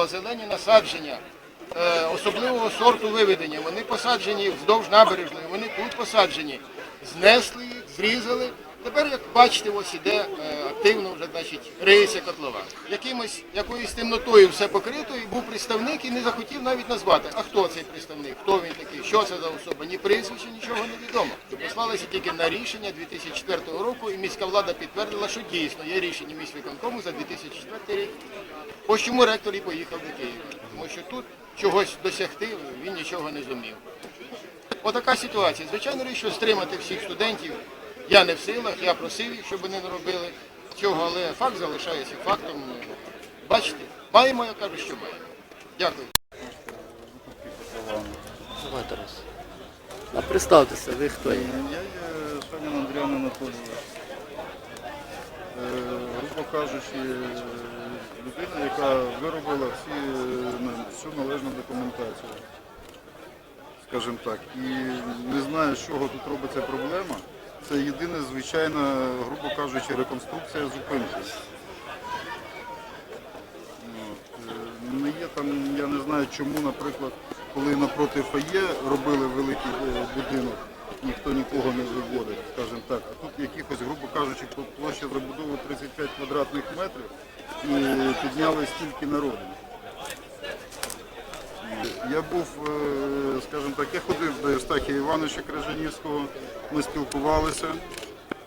що зелені насадження особливого сорту виведення, вони посаджені вздовж набережної, вони тут посаджені. Знесли їх, зрізали. Тепер, як бачите, ось іде е, активно вже значить, риється котлова. Якимось, якоюсь темнотою все покрито, і був представник і не захотів навіть назвати. А хто цей представник? Хто він такий? Що це за особа? Ні прізвище, нічого не відомо. Послалися тільки на рішення 2004 року, і міська влада підтвердила, що дійсно є рішення міськвиконкому за 2004 рік. Ось чому ректор і поїхав до Києва. Тому що тут чогось досягти він нічого не зумів. Отака ситуація. Звичайно, що стримати всіх студентів я не в силах, я просив їх, щоб вони не робили цього, але факт залишається фактом. Бачите, маємо, я кажу, що маємо. Дякую. Давай, Тарас. А представтеся, ви хто є? Я є Шанін Андріан Анатолійович. Е, Грубо кажучи, людина, яка виробила всі, е, всю належну документацію. Скажімо так. І не знаю, з чого тут робиться проблема. Це єдина звичайна, грубо кажучи, реконструкція зупинки. Е, Не є там, я не знаю, чому, наприклад, коли напроти фає робили великий е, будинок, ніхто нікого не виводить, скажімо так. А тут якихось, грубо кажучи, площа забудови 35 квадратних метрів і підняли стільки народу. Я був, е, скажімо так, я ходив до Євстахія Івановича Крижанівського, ми спілкувалися.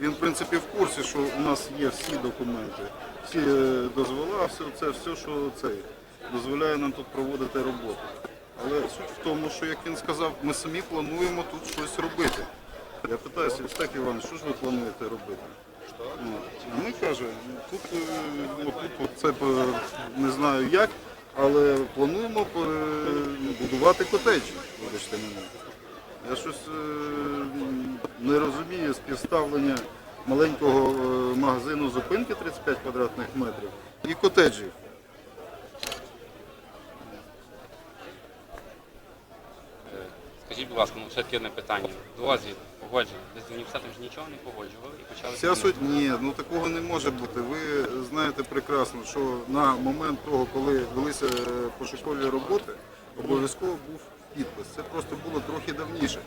Він, в принципі, в курсі, що у нас є всі документи, всі е, дозвола, все це, все, що це дозволяє нам тут проводити роботу. Але суть в тому, що, як він сказав, ми самі плануємо тут щось робити. Я питаюся, Євстахій Іванович, що ж ви плануєте робити? Ну, ми кажемо, тут, е, ну, тут це не знаю як, але плануємо е, будувати котеджі, вибачте мене. Я щось е, не розумію співставлення маленького е, магазину зупинки 35 квадратних метрів і котеджів. Скажіть, будь ласка, ну ще таке одне питання. Дозвіл, погодження. Ви з університетом ж нічого не погоджували і почали. Вся суть ні, ну такого не може бути. Ви знаєте прекрасно, що на момент того, коли велися е, пошукові роботи, обов'язково був підпис. Це просто було трохи давніше.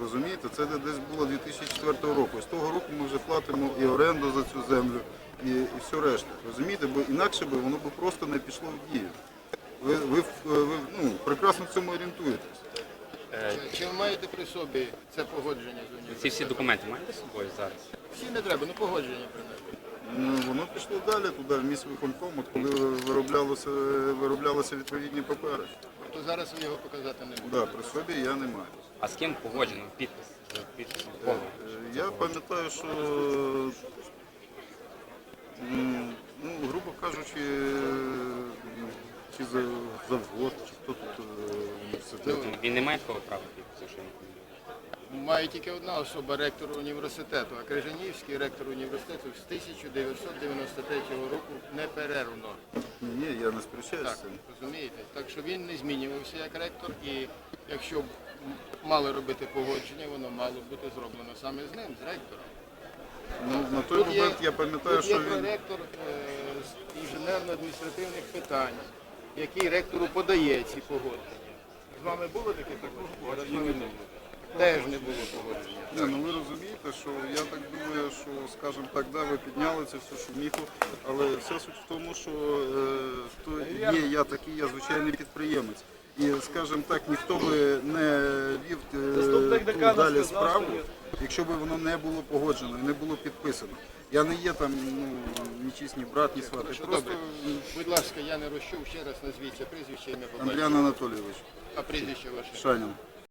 Розумієте, це десь було 2004 року. З того року ми вже платимо і оренду за цю землю, і, і все решта. Розумієте, бо інакше би воно б просто не пішло в дію. Ви, ви, ви ну, прекрасно в цьому орієнтуєтесь. Е, Чи ви маєте при собі це погодження з Ці всі документи маєте з собою зараз? Всі не треба, ну погодження принаймні. Ну, воно пішло далі туди, в міськвиконком, от коли вироблялося, вироблялися відповідні папери. То зараз ви його показати не будете. Да, при собі я не маю. А з ким погоджено підпис? За підписом кого? Е, Я пам'ятаю, що м, ну, грубо кажучи, чи за завгод, чи хто тут е, університет. Ну, Він не має такого права підпису, що я не. Має тільки одна особа, ректор університету, а Крижанівський ректор університету з 1993 року неперервно. Ні, я не сперечаюся Так, розумієте? Так що він не змінювався як ректор, і якщо б мали робити погодження, воно мало бути зроблено саме з ним, з ректором. Ну, на той Тут є- момент я пам'ятаю, Тут є він. проректор е, з інженерно-адміністративних питань, який ректору подає ці погодження. З вами було таке також? Не. Теж не було погодження. Ні, ну ви розумієте, що я так думаю, що, скажімо так, да, ви підняли це все шуміху, але вся суть в тому, що е, хто є я такий, я звичайний підприємець. І, скажімо так, ніхто би не вів е, далі справу, якщо б воно не було погоджено і не було підписано. Я не є там ну, нічисні брат, ні свати. Просто добре. Будь ласка, я не розчув, ще раз назвіться прізвище ім'я по Андріан Анатолійович А прізвище ваше? Шанін.